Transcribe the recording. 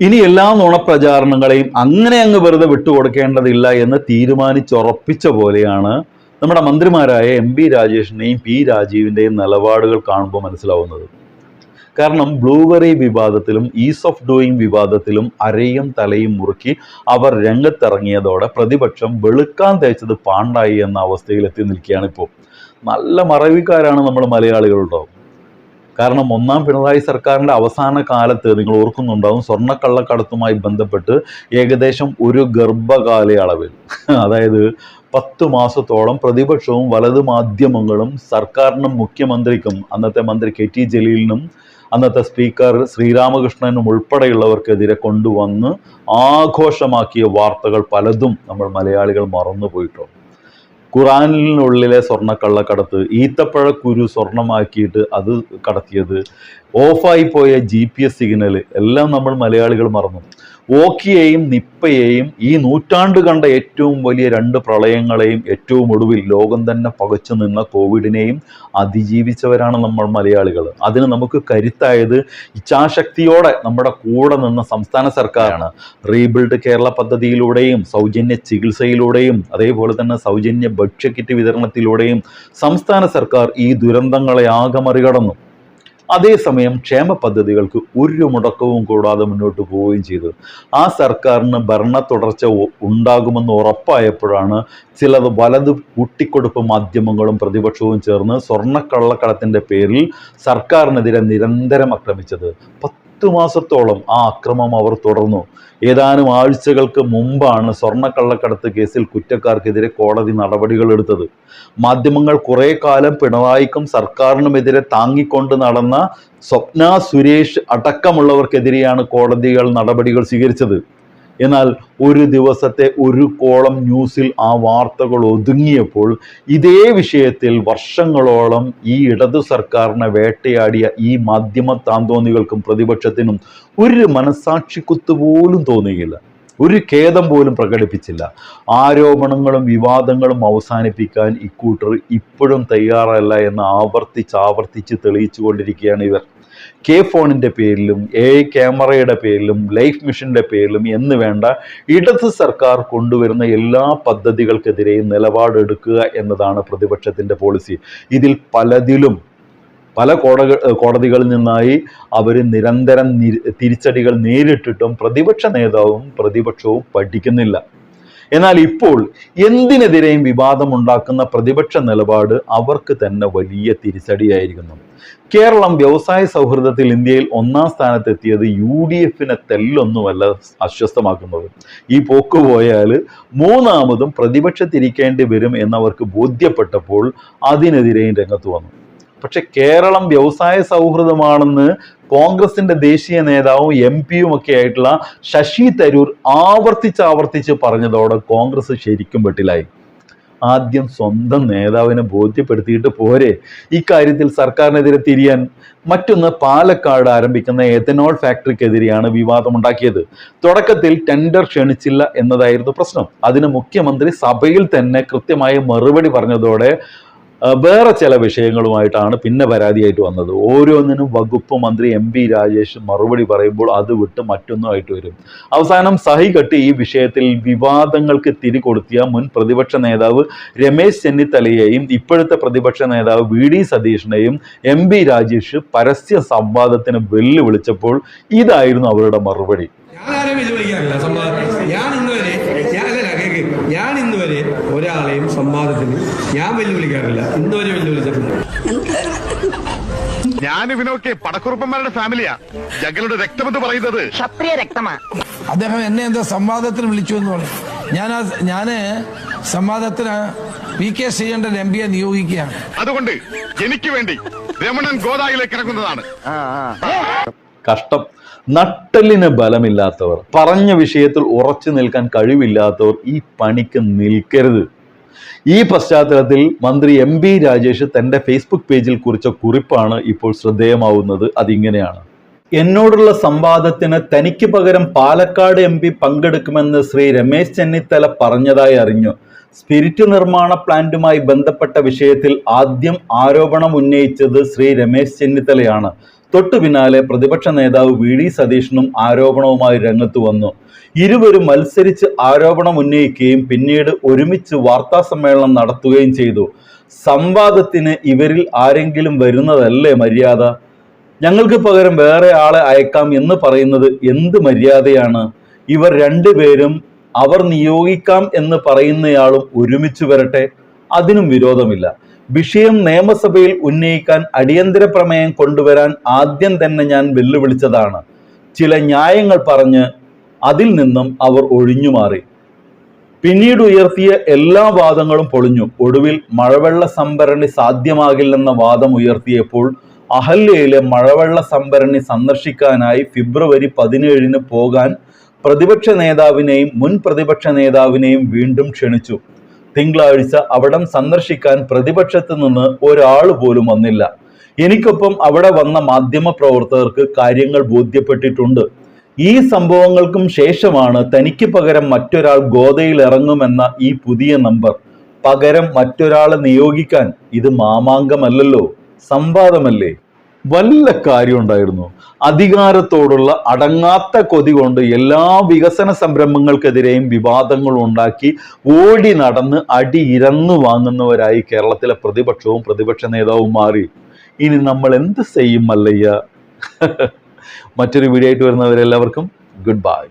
ഇനി എല്ലാ നുണപ്രചാരണങ്ങളെയും അങ്ങനെ അങ്ങ് വെറുതെ വിട്ടുകൊടുക്കേണ്ടതില്ല എന്ന് തീരുമാനിച്ചുറപ്പിച്ച പോലെയാണ് നമ്മുടെ മന്ത്രിമാരായ എം പി രാജേഷിന്റെയും പി രാജീവിന്റെയും നിലപാടുകൾ കാണുമ്പോൾ മനസ്സിലാവുന്നത്. കാരണം ബ്ലൂബെറി വിവാദത്തിലും ഈസ് ഓഫ് ഡൂയിങ് വിവാദത്തിലും അരയും തലയും മുറുക്കി അവർ രംഗത്തിറങ്ങിയതോടെ പ്രതിപക്ഷം വെളുക്കാൻ തേച്ചത് പാണ്ടായി എന്ന അവസ്ഥയിൽ എത്തി നിൽക്കുകയാണ് ഇപ്പോൾ നല്ല മറവിക്കാരാണ് നമ്മൾ മലയാളികളുണ്ടാവും. കാരണം ഒന്നാം പിണറായി സർക്കാരിന്റെ അവസാന കാലത്ത് നിങ്ങൾ ഓർക്കുന്നുണ്ടാവും സ്വർണക്കള്ളക്കടത്തുമായി ബന്ധപ്പെട്ട് ഏകദേശം ഒരു ഗർഭകാലയളവിൽ. അതായത് പത്ത് മാസത്തോളം പ്രതിപക്ഷവും വലത് മാധ്യമങ്ങളും സർക്കാരിനും മുഖ്യമന്ത്രിക്കും അന്നത്തെ മന്ത്രി കെ ടി ജലീലിനും അന്നത്തെ സ്പീക്കർ ശ്രീരാമകൃഷ്ണനും ഉൾപ്പെടെയുള്ളവർക്കെതിരെ കൊണ്ടുവന്ന് ആഘോഷമാക്കിയ വാർത്തകൾ പലതും നമ്മൾ മലയാളികൾ മറന്നുപോയിട്ടുണ്ട്. ഖുറാനിനുള്ളിലെ സ്വർണക്കള്ളക്കടത്ത് ഈത്തപ്പഴ കുരു സ്വർണമാക്കിയിട്ട് അത് കടത്തിയത്. ഓഫായി പോയ ജി പി എസ് സിഗ്നൽ എല്ലാം നമ്മൾ മലയാളികൾ മറന്നു. ഓക്കിയെയും നിപ്പയെയും ഈ നൂറ്റാണ്ട് കണ്ട ഏറ്റവും വലിയ രണ്ട് പ്രളയങ്ങളെയും ഏറ്റവും ഒടുവിൽ ലോകം തന്നെ പകച്ചു നിന്ന കോവിഡിനെയും അതിജീവിച്ചവരാണ് നമ്മൾ മലയാളികൾ. അതിന് നമുക്ക് കരുത്തായത് ഇച്ഛാശക്തിയോടെ നമ്മുടെ കൂടെ നിന്ന സംസ്ഥാന സർക്കാരാണ്. റീബിൽഡ് കേരള പദ്ധതിയിലൂടെയും സൗജന്യ ചികിത്സയിലൂടെയും അതേപോലെ തന്നെ സൗജന്യ ഭക്ഷ്യക്കിറ്റ് വിതരണത്തിലൂടെയും സംസ്ഥാന സർക്കാർ ഈ ദുരന്തങ്ങളെ ആകെ മറികടന്നു. അതേസമയം ക്ഷേമ പദ്ധതികൾക്ക് ഒരു മുടക്കവും കൂടാതെ മുന്നോട്ട് പോവുകയും ചെയ്തു. ആ സർക്കാരിന് ഭരണ തുടർച്ച ഉണ്ടാകുമെന്ന് ഉറപ്പായപ്പോഴാണ് ചിലത് വലത് കൂട്ടിക്കൊടുപ്പ് മാധ്യമങ്ങളും പ്രതിപക്ഷവും ചേർന്ന് സ്വർണക്കള്ളക്കടത്തിന്റെ പേരിൽ സർക്കാരിനെതിരെ നിരന്തരം ആക്രമിച്ചത്. പത്ത് മാസത്തോളം ആ അക്രമം അവർ തുടർന്നു. ഏതാനും ആഴ്ചകൾക്ക് മുമ്പാണ് സ്വർണക്കള്ളക്കടത്ത് കേസിൽ കുറ്റക്കാർക്കെതിരെ കോടതി നടപടികൾ എടുത്തത്. മാധ്യമങ്ങൾ കുറെ കാലം പിണറായിക്കും സർക്കാരിനുമെതിരെ താങ്ങിക്കൊണ്ട് നടന്ന സ്വപ്ന സുരേഷ് അടക്കമുള്ളവർക്കെതിരെയാണ് കോടതികൾ നടപടികൾ സ്വീകരിച്ചത്. എന്നാൽ ഒരു ദിവസത്തെ ഒരു കോളം ന്യൂസിൽ ആ വാർത്തകൾ ഒതുങ്ങിയപ്പോൾ ഇതേ വിഷയത്തിൽ വർഷങ്ങളോളം ഈ ഇടതു സർക്കാരിനെ വേട്ടയാടിയ ഈ മാധ്യമ താന്തോന്നികൾക്കും പ്രതിപക്ഷത്തിനും ഒരു മനസാക്ഷിക്കുത്ത് പോലും തോന്നിയില്ല ഒരു ഖേദം പോലും പ്രകടിപ്പിച്ചില്ല. ആരോപണങ്ങളും വിവാദങ്ങളും അവസാനിപ്പിക്കാൻ ഇക്കൂട്ടർ ഇപ്പോഴും തയ്യാറല്ല എന്ന് ആവർത്തിച്ച് ആവർത്തിച്ച് തെളിയിച്ചു കൊണ്ടിരിക്കുകയാണ് ഇവർ. കെ ഫോണിന്റെ പേരിലും എ ക്യാമറയുടെ പേരിലും ലൈഫ് മിഷന്റെ പേരിലും എന്ന് വേണ്ട ഇടത് സർക്കാർ കൊണ്ടുവരുന്ന എല്ലാ പദ്ധതികൾക്കെതിരെയും നിലപാടെടുക്കുക എന്നതാണ് പ്രതിപക്ഷത്തിന്റെ പോളിസി. ഇതിൽ പലതിലും പല കോടക കോടതികളിൽ നിന്നായി അവർ നിരന്തരം തിരിച്ചടികൾ നേരിട്ടിട്ടും പ്രതിപക്ഷ നേതാവും പ്രതിപക്ഷവും പഠിക്കുന്നില്ല. എന്നാൽ ഇപ്പോൾ എന്തിനെതിരെയും വിവാദമുണ്ടാക്കുന്ന പ്രതിപക്ഷ നിലപാട് അവർക്ക് തന്നെ വലിയ തിരിച്ചടിയായിരിക്കുന്നു. കേരളം വ്യവസായ സൗഹൃദത്തിൽ ഇന്ത്യയിൽ ഒന്നാം സ്ഥാനത്തെത്തിയത് യു ഡി എഫിനെ തെല്ലൊന്നുമല്ല അസ്വസ്ഥമാക്കുന്നത് ഈ പോക്ക് പോയാൽ മൂന്നാമതും പ്രതിപക്ഷത്തിരിക്കേണ്ടി വരും എന്നവർക്ക് ബോധ്യപ്പെട്ടപ്പോൾ അതിനെതിരെയും രംഗത്ത് വന്നു. പക്ഷെ കേരളം വ്യവസായ സൗഹൃദമാണെന്ന് കോൺഗ്രസിന്റെ ദേശീയ നേതാവും എം പിയും ഒക്കെ ആയിട്ടുള്ള ശശി തരൂർ ആവർത്തിച്ച് ആവർത്തിച്ച് പറഞ്ഞതോടെ കോൺഗ്രസ് ശരിക്കും വെട്ടിലായി. ആദ്യം സ്വന്തം നേതാവിനെ ബോധ്യപ്പെടുത്തിയിട്ട് പോരെ. ഇക്കാര്യത്തിൽ സർക്കാരിനെതിരെ തിരിയാൻ മറ്റൊന്ന് പാലക്കാട് ആരംഭിക്കുന്ന എഥനോൾ ഫാക്ടറിക്കെതിരെയാണ് വിവാദമുണ്ടാക്കിയത്. തുടക്കത്തിൽ ടെൻഡർ ക്ഷണിച്ചില്ല എന്നതായിരുന്നു പ്രശ്നം. അതിന് മുഖ്യമന്ത്രി സഭയിൽ തന്നെ കൃത്യമായ മറുപടി പറഞ്ഞതോടെ വേറെ ചില വിഷയങ്ങളുമായിട്ടാണ് പിന്നെ പരാതിയായിട്ട് വന്നത്. ഓരോന്നിനും വകുപ്പ് മന്ത്രി എം പി രാജേഷ് മറുപടി പറയുമ്പോൾ അത് വിട്ട് മറ്റൊന്നുമായിട്ട് വരും. അവസാനം സഹി കെട്ടി ഈ വിഷയത്തിൽ വിവാദങ്ങൾക്ക് തിരി തിരികൊടുത്തിയ മുൻ പ്രതിപക്ഷ നേതാവ് രമേശ് ചെന്നിത്തലയെയും ഇപ്പോഴത്തെ പ്രതിപക്ഷ നേതാവ് വി ഡി സതീഷിനെയും എം പി രാജേഷ് പരസ്യ സംവാദത്തിന് വെല്ലുവിളിച്ചപ്പോൾ ഇതായിരുന്നു അവരുടെ മറുപടി. ഞാൻ ഇന്ന് വരെ ഒരാളെയും സംവാദത്തിന് ഞാൻ വെല്ലുവിളിക്കാറില്ല. ഇന്ന് വരെ വെല്ലുവിളിച്ചിട്ടില്ല ഞാൻ ഇവനൊക്കെ പടക്കുറുപ്പന്മാരുടെ ഫാമിലിയാ. ഞങ്ങളുടെ രക്തമെന്ന് പറയുന്നത്. ക്ഷത്രിയ രക്തമാ. അദ്ദേഹം എന്നെ എന്താ സംവാദത്തിന് വിളിച്ചു എന്ന് പറഞ്ഞു. ഞാൻ ഞാൻ സംവാദത്തിന് പി കെ ശ്രീകണ്ഠൻ എം പിയെ നിയോഗിക്കുകയാണ്. അതുകൊണ്ട് എനിക്ക് വേണ്ടി രമണൻ ഗോദായിലേക്ക് ഇറങ്ങുന്നതാണ്. കഷ്ടം. നട്ടലിന് ബലമില്ലാത്തവർ പറഞ്ഞ വിഷയത്തിൽ ഉറച്ചു നിൽക്കാൻ കഴിവില്ലാത്തവർ ഈ പണിക്ക് നിൽക്കരുത്. ഈ പശ്ചാത്തലത്തിൽ മന്ത്രി എം ബി രാജേഷ് തന്റെ ഫേസ്ബുക്ക് പേജിൽ കുറിച്ച കുറിപ്പാണ് ഇപ്പോൾ ശ്രദ്ധേയമാവുന്നത്. അതിങ്ങനെയാണ്. എന്നോടുള്ള സംവാദത്തിന് തനിക്ക് പകരം പാലക്കാട് എം പി പങ്കെടുക്കുമെന്ന് ശ്രീ രമേശ് ചെന്നിത്തല പറഞ്ഞതായി അറിഞ്ഞു. സ്പിരിറ്റ് നിർമ്മാണ പ്ലാന്റുമായി ബന്ധപ്പെട്ട വിഷയത്തിൽ ആദ്യം ആരോപണം ഉന്നയിച്ചത് ശ്രീ രമേശ് ചെന്നിത്തലയാണ്. തൊട്ടു പിന്നാലെ പ്രതിപക്ഷ നേതാവ് വി ഡി സതീഷനും ആരോപണവുമായി രംഗത്ത് വന്നു. ഇരുവരും മത്സരിച്ച് ആരോപണം ഉന്നയിക്കുകയും പിന്നീട് ഒരുമിച്ച് വാർത്താ സമ്മേളനം നടത്തുകയും ചെയ്തു. സംവാദത്തിന് ഇവരിൽ ആരെങ്കിലും വരുന്നതല്ലേ മര്യാദ? ഞങ്ങൾക്ക് പകരം വേറെ ആളെ അയക്കാം എന്ന് പറയുന്നത് എന്ത് മര്യാദയാണ്? ഇവർ രണ്ടുപേരും അവർ നിയോഗിക്കാം എന്ന് പറയുന്നയാളും ഒരുമിച്ച് വരട്ടെ? അതിനും വിരോധമില്ല. വിഷയം നിയമസഭയിൽ ഉന്നയിക്കാൻ അടിയന്തര പ്രമേയം കൊണ്ടുവരാൻ ആദ്യം തന്നെ ഞാൻ വെല്ലുവിളിച്ചതാണ്. ചില ന്യായങ്ങൾ പറഞ്ഞ് അതിൽ നിന്നും അവർ ഒഴിഞ്ഞുമാറി പിന്നീട് ഉയർത്തിയ എല്ലാ വാദങ്ങളും പൊളിഞ്ഞു. ഒടുവിൽ മഴവെള്ള സംഭരണി സാധ്യമാകില്ലെന്ന വാദം ഉയർത്തിയപ്പോൾ അഹല്യയിലെ മഴവെള്ള സംഭരണി സന്ദർശിക്കാനായി ഫെബ്രുവരി പതിനേഴിന് പോകാൻ പ്രതിപക്ഷ നേതാവിനെയും മുൻ പ്രതിപക്ഷ നേതാവിനെയും വീണ്ടും ക്ഷണിച്ചു. തിങ്കളാഴ്ച അവിടം സന്ദർശിക്കാൻ പ്രതിപക്ഷത്ത് നിന്ന് ഒരാൾ പോലും വന്നില്ല. എനിക്കൊപ്പം അവിടെ വന്ന മാധ്യമ പ്രവർത്തകർക്ക് കാര്യങ്ങൾ ബോധ്യപ്പെട്ടിട്ടുണ്ട്. ഈ സംഭവങ്ങൾക്കും ശേഷമാണ് തനിക്ക് പകരം മറ്റൊരാൾ ഗോതയിൽ ഇറങ്ങുമെന്ന ഈ പുതിയ നമ്പർ. പകരം മറ്റൊരാളെ നിയോഗിക്കാൻ ഇത് മാമാങ്കമല്ലല്ലോ. സംവാദമല്ലേ? വല്ല കാര്യം ഉണ്ടായിരുന്നു? അധികാരത്തോടുള്ള അടങ്ങാത്ത കൊതി കൊണ്ട് എല്ലാ വികസന സംരംഭങ്ങൾക്കെതിരെയും വിവാദങ്ങൾ ഉണ്ടാക്കി ഓടി നടന്ന് അടി ഇരന്നു വാങ്ങുന്നവരായി കേരളത്തിലെ പ്രതിപക്ഷവും പ്രതിപക്ഷ നേതാവും മാറി. ഇനി നമ്മൾ എന്ത് ചെയ്യും മല്ലയ്യ? മറ്റൊരു വീഡിയോ ആയിട്ട് വരുന്നവരെല്ലാവർക്കും ഗുഡ് ബൈ.